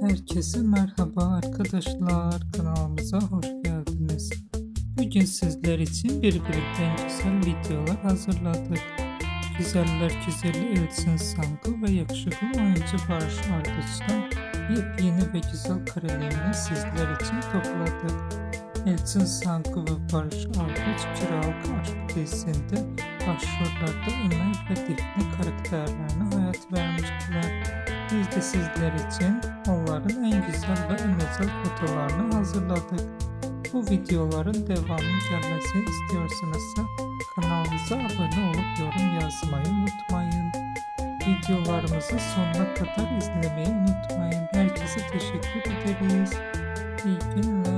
Herkese merhaba arkadaşlar kanalımıza hoş geldiniz. Bugün sizler için birbirinden güzel videolar hazırladık. Güzeller güzeli Elçin Sangu ve yakışıklı oyuncu Barış Arduç'tan yepyeni ve güzel karelerini sizler için topladık. Elçin Sangu ve Barış Arduç Kiralık Aşk dizisinde başrollerde Ömer ve Defne karakterlerine hayat vermiştiler. Sizler için onların en güzel ve en özel fotolarını hazırladık. Bu videoların devamı gelmesini istiyorsanızsa kanalımıza abone olup yorum yazmayı unutmayın. Videolarımızı sonuna kadar izlemeyi unutmayın. Herkese teşekkür ederiz. İyi günler.